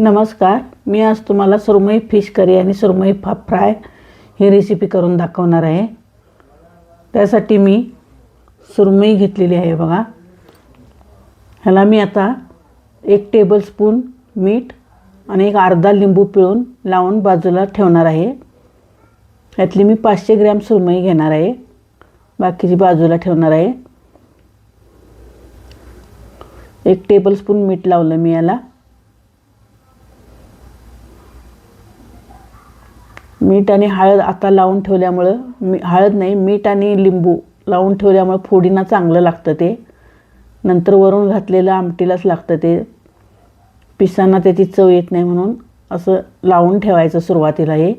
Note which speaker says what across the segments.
Speaker 1: नमस्कार मी आज तुम्हाला सुरमई फिश करी आणि सुरमई फा फ्राय ही रेसिपी करून दाखवणार आहे. त्यासाठी मी सुरमई घेतलेली आहे बघा. ह्याला मी आता एक टेबलस्पून मीठ आणि एक अर्धा लिंबू पिळून लावून बाजूला ठेवणार आहे. यातली मी पाचशे ग्रॅम सुरमई घेणार आहे. बाकीची बाजूला ठेवणार आहे. एक टेबलस्पून मीठ लावलं मी याला. मीठ आणि हळद आता लावून ठेवल्यामुळं मी हळद नाही मीठ आणि लिंबू लावून ठेवल्यामुळं फोडीना चांगलं लागतं ते. नंतर वरून घातलेलं आमटीलाच लागतं ते. पिसांना त्याची चव येत नाही म्हणून असं लावून ठेवायचं सुरुवातीला हे.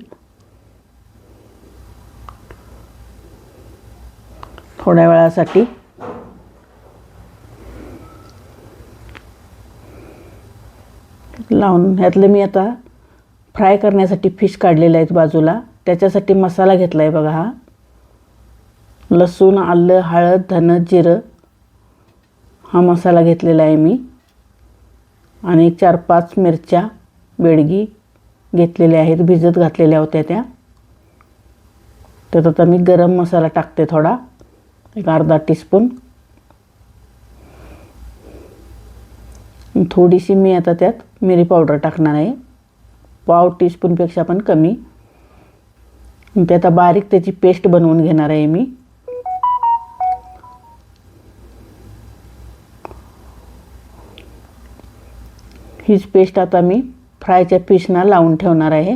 Speaker 1: थोड्या वेळासाठी. लावून ह्यातलं मी आता फ्राय करण्यासाठी फिश काढलेले आहेत बाजूला. त्याच्यासाठी मसाला घेतला आहे बघा हा. लसूण आलं हळद धन जिरं हा मसाला घेतलेला आहे मी. आणि चार पाच मिरच्या बेडगी घेतलेल्या आहेत भिजत घातलेल्या होत्या त्या. त्यात आता मी गरम मसाला टाकते थोडा एक अर्धा टीस्पून. थोडीशी मी आता त्यात मिरी पावडर टाकणार आहे. पाव टीस्पूनपेक्षा पण कमी. ते आता बारीक त्याची पेस्ट बनवून घेणार आहे मी. हीच पेस्ट आता मी फ्रायच्या पिशना लावून ठेवणार आहे.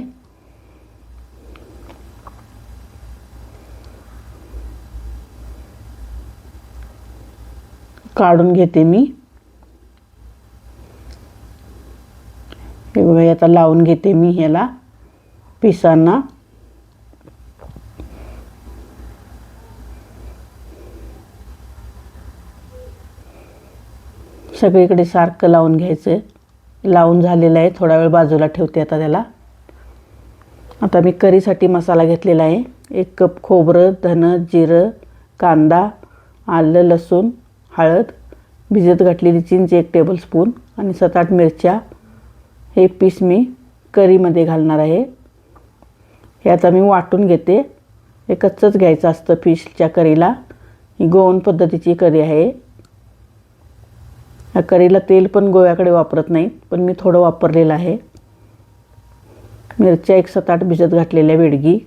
Speaker 1: काढून घेते मी. बघा आता लावून घेते मी ह्याला पिसांना. सगळीकडे सारखं लावून घ्यायचं. लावून झालेलं आहे थोडा वेळ बाजूला ठेवते आता त्याला. आता मी करीसाठी मसाला घेतलेला आहे. एक कप खोबरं धन जिरं कांदा आलं लसूण हळद भिजत घातलेली चिंच एक टेबलस्पून आणि सात आठ मिरच्या. हे पीस मी करीमध्ये घालणार आहे. हे आता मी वाटून घेते. हे कच्चंच घ्यायचं असतं फिशच्या करीला. ही गोवन पद्धतीची करी आहे. या करीला तेल पण गोव्याकडे वापरत नाहीत पण मी थोडं वापरलेलं आहे. मिरच्या एक सात आठ भिजत घातलेल्या वेडगी.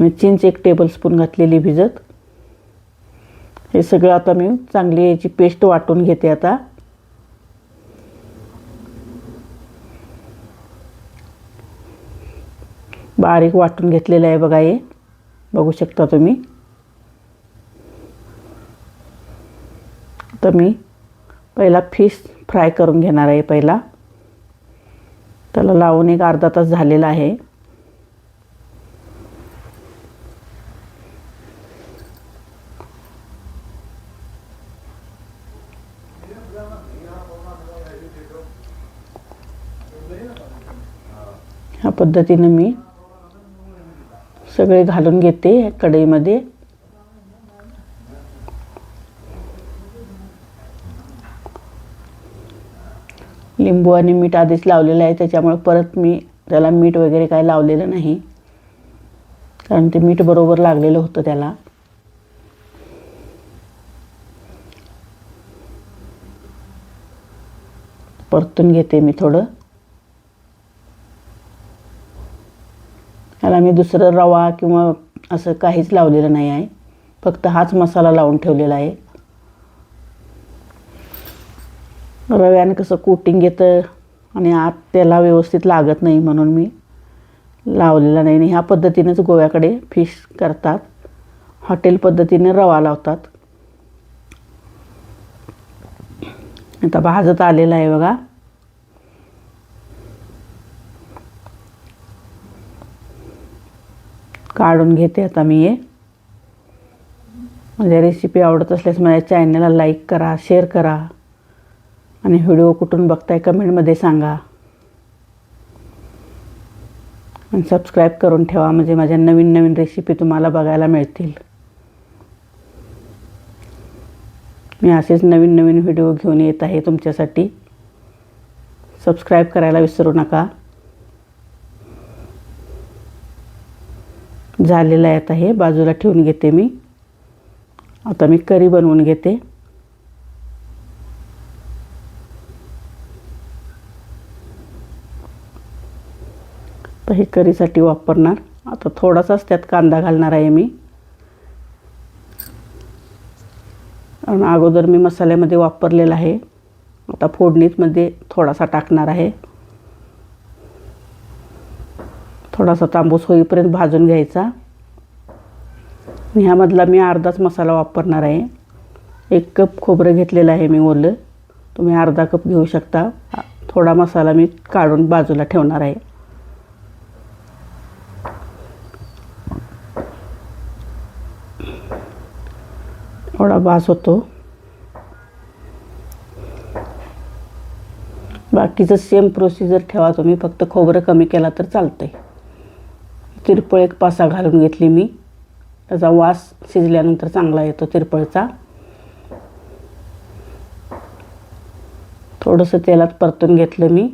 Speaker 1: आणि चिंच एक टेबलस्पून घातलेली भिजत. हे सगळं आता मी चांगली याची पेस्ट वाटून घेते आता. बारीक वाटून घेतलेलं आहे बघा हे. बघू शकता तुम्ही. तर मी पहिला फिश फ्राय करून घेणार आहे पहिला. त्याला लावून एक अर्धा तास झालेला आहे. ह्या पद्धतीनं मी सगळे घालून घेते कढईमध्ये. लिंबू आणि मीठ आधीच लावलेलं आहे त्याच्यामुळे परत मी त्याला मीठ वगैरे काय लावलेलं नाही. कारण ते मीठ बरोबर लागलेलं होतं त्याला. परतून घेते मी थोडं. त्याला मी दुसरं रवा किंवा असं काहीच लावलेलं नाही आहे. फक्त हाच मसाला लावून ठेवलेला आहे. रव्याने कसं कोटिंग येतं आणि आत त्याला व्यवस्थित लागत नाही म्हणून मी लावलेला नाही. आणि ह्या पद्धतीनेच गोव्याकडे फिश करतात. हॉटेल पद्धतीने रवा लावतात. आता भाजत आलेला आहे बघा. काढून घेते. आता मी हे. म्हणजे माझ्या रेसिपी आवडत असल्यास माझ्या चॅनलला लाईक करा शेअर करा. आणि व्हिडिओ कुठून बघताय कमेंटमध्ये सांगा. आणि सबस्क्राईब करून ठेवा. म्हणजे माझ्या नवीन नवीन रेसिपी तुम्हाला बघायला मिळतील. मी असेच नवीन नवीन व्हिडिओ घेऊन येत आहे तुमच्यासाठी. सबस्क्राईब करायला विसरू नका. झालेलं आहे आता हे. बाजूला ठेवून घेते मी. आता मी करी बनवून घेते. तर हे करीसाठी वापरणार. आता थोडासाच त्यात कांदा घालणार आहे मी. आणि अगोदर मी मसाल्यामध्ये वापरलेला आहे. आता फोडणीतमध्ये थोडासा टाकणार आहे. थोडासा तांबूस होईपर्यंत भाजून घ्यायचा. ह्यामधला मी अर्धाच मसाला वापरणार आहे. एक कप खोबरं घेतलेलं आहे मी ओलं. तुम्ही अर्धा कप घेऊ शकता. थोडा मसाला मी काढून बाजूला ठेवणार आहे. थोडा भास होतो. बाकीचं सेम प्रोसिजर ठेवा तुम्ही. फक्त खोबरं कमी केला तर चालतंय. तिरपळ एक पासा घालून घेतली मी. त्याचा वास शिजल्यानंतर चांगला येतो तिरपळचा. थोडंसं तेलात परतून घेतलं मी.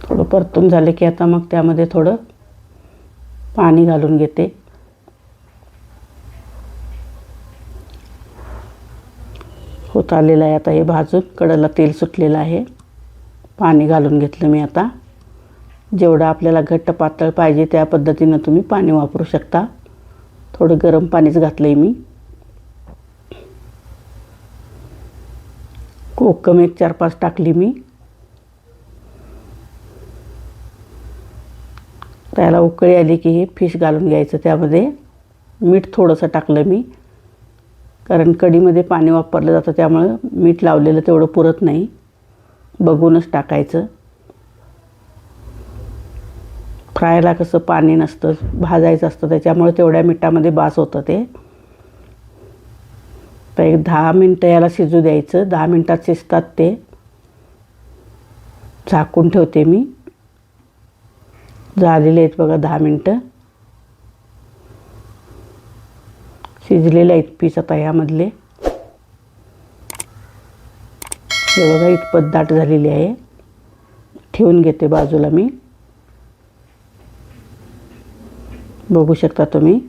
Speaker 1: थोडं परतून झालं की आता मग त्यामध्ये थोडं पाणी घालून घेते. होत आलेलं आहे. आता हे भाजून कडेला तेल सुटलेलं आहे. पाणी घालून घेतलं मी आता. जेवढं आपल्याला घट्ट पातळ पाहिजे त्या पद्धतीनं तुम्ही पाणी वापरू शकता. थोडं गरम पाणीच घातलं आहे मी. कोकम एक चार पाच टाकली मी. त्याला उकळी आली की हे फिश घालून घ्यायचं त्यामध्ये. मीठ थोडंसं टाकलं मी. कारण कढीमध्ये पाणी वापरलं जातं त्यामुळं मीठ लावलेलं तेवढं पुरत नाही. बघूनच टाकायचं. फ्रायला कसं पाणी नसतं भाजायचं असतं त्याच्यामुळे तेवढ्या मिठामध्ये बास होतं ते. तर एक दहा मिनटं याला शिजू द्यायचं. दहा मिनटात शिजतात ते. झाकून ठेवते मी. झालेले आहेत बघा दहा मिनटं. शिजलेले आहेत पीस आता यामधले हे बघा इतपत दाट झालेली आहे. ठेवून घेते बाजूला मी. बघू शकता तुम्ही.